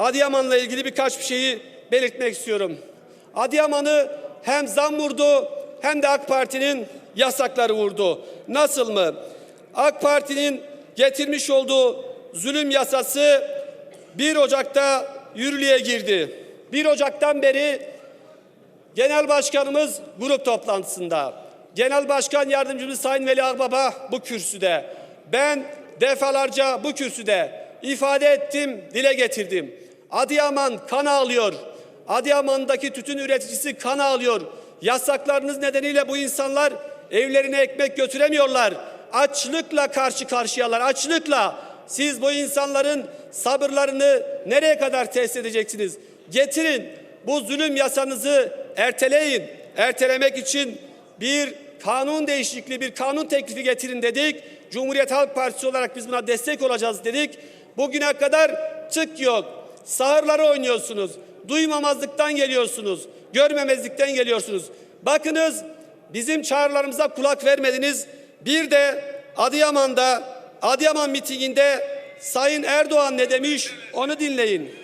Adıyaman'la ilgili birkaç bir şeyi belirtmek istiyorum. Adıyaman'ı hem zam vurdu hem de AK Parti'nin yasakları vurdu. Nasıl mı? AK Parti'nin getirmiş olduğu zulüm yasası 1 Ocak'ta yürürlüğe girdi. 1 Ocak'tan beri Genel Başkanımız grup toplantısında. Genel Başkan Yardımcımız Sayın Veli Ağbaba bu kürsüde. Ben defalarca bu kürsüde ifade ettim, dile getirdim. Adıyaman kan ağlıyor. Adıyaman'daki tütün üreticisi kan ağlıyor. Yasaklarınız nedeniyle bu insanlar evlerine ekmek götüremiyorlar. Açlıkla karşı karşıyalar, açlıkla. Siz bu insanların sabırlarını nereye kadar test edeceksiniz? Getirin bu zulüm yasanızı erteleyin. Ertelemek için bir kanun değişikliği, bir kanun teklifi getirin dedik. Cumhuriyet Halk Partisi olarak biz buna destek olacağız dedik. Bugüne kadar tık yok. Sahırları oynuyorsunuz. Duymamazlıktan geliyorsunuz. Görmemezlikten geliyorsunuz. Bakınız bizim çağrılarımıza kulak vermediniz. Bir de Adıyaman'da, Adıyaman mitinginde Sayın Erdoğan ne demiş onu dinleyin.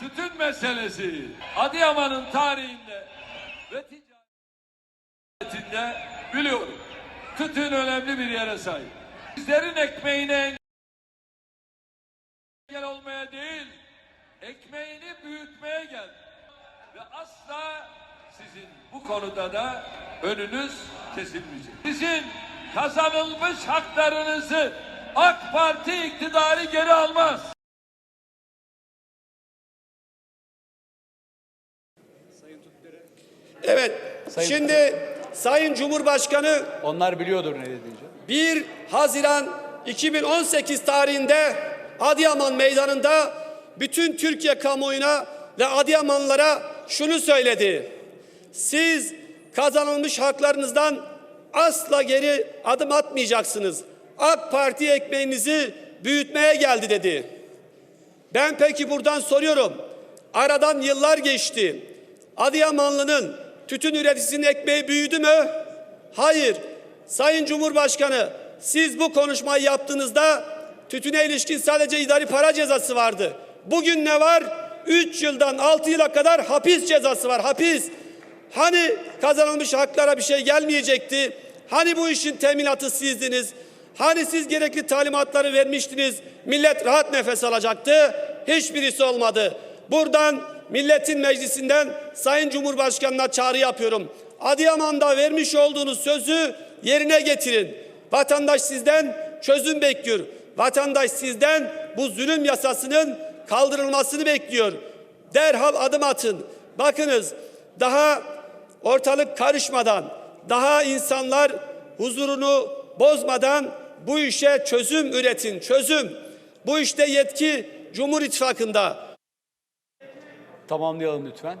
Tütün meselesi Adıyaman'ın tarihinde ve ticaretinde biliyorum. Tütün önemli bir yere sahip. Bizlerin ekmeğine engel olmaya değil, ekmeğini büyütmeye geldi. Ve asla sizin bu konuda da önünüz kesilmeyecek. Sizin kazanılmış haklarınızı AK Parti iktidarı geri almaz. Evet. Şimdi Sayın Cumhurbaşkanı Onlar biliyordur ne dediğini. 1 Haziran 2018 tarihinde Adıyaman Meydanı'nda bütün Türkiye kamuoyuna ve Adıyamanlılara şunu söyledi. Siz kazanılmış haklarınızdan asla geri adım atmayacaksınız. AK Parti ekmeğinizi büyütmeye geldi dedi. Ben peki buradan soruyorum. Aradan yıllar geçti. Adıyamanlı'nın tütün üreticisinin ekmeği büyüdü mü? Hayır. Sayın Cumhurbaşkanı siz bu konuşmayı yaptığınızda tütüne ilişkin sadece idari para cezası vardı. Bugün ne var? 3 yıldan 6 yıla kadar hapis cezası var. Hapis. Hani kazanılmış haklara bir şey gelmeyecekti? Hani bu işin teminatı sizdiniz? Hani siz gerekli talimatları vermiştiniz? Millet rahat nefes alacaktı. Hiçbirisi olmadı. Buradan milletin meclisinden Sayın Cumhurbaşkanı'na çağrı yapıyorum. Adıyaman'da vermiş olduğunuz sözü yerine getirin. Vatandaş sizden çözüm bekliyor. Vatandaş sizden bu zulüm yasasının kaldırılmasını bekliyor. Derhal adım atın. Bakınız daha ortalık karışmadan, daha insanlar huzurunu bozmadan bu işe çözüm üretin, çözüm. Bu işte yetki Cumhur İttifakı'nda. Tamamlayalım lütfen.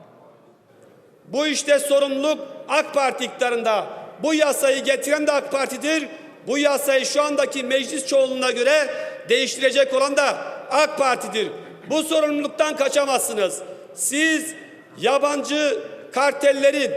Bu işte sorumluluk AK Parti iktidarında. Bu yasayı getiren de AK Parti'dir. Bu yasayı şu andaki meclis çoğunluğuna göre değiştirecek olan da AK Parti'dir. Bu sorumluluktan kaçamazsınız. Siz yabancı kartellerin,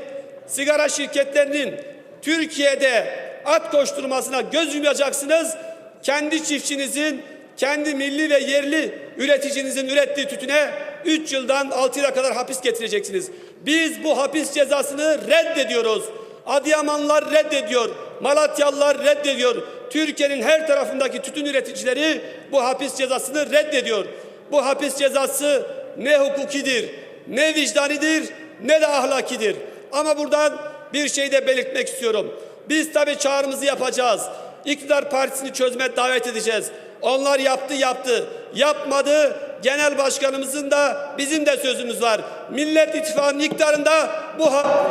sigara şirketlerinin Türkiye'de at koşturmasına göz yumacaksınız. Kendi çiftçinizin, kendi milli ve yerli üreticinizin ürettiği tütüne 3 yıldan 6 yıla kadar hapis getireceksiniz. Biz bu hapis cezasını reddediyoruz. Adıyamanlılar reddediyor. Malatyalılar reddediyor. Türkiye'nin her tarafındaki tütün üreticileri bu hapis cezasını reddediyor. Bu hapis cezası ne hukukidir, ne vicdanidir, ne de ahlakidir. Ama buradan bir şey de belirtmek istiyorum. Biz tabii çağrımızı yapacağız. İktidar partisini çözme davet edeceğiz. Onlar yaptı yaptı. Yapmadı. Genel başkanımızın da bizim de sözümüz var. Millet İttifakı'nın iktidarında bu ha-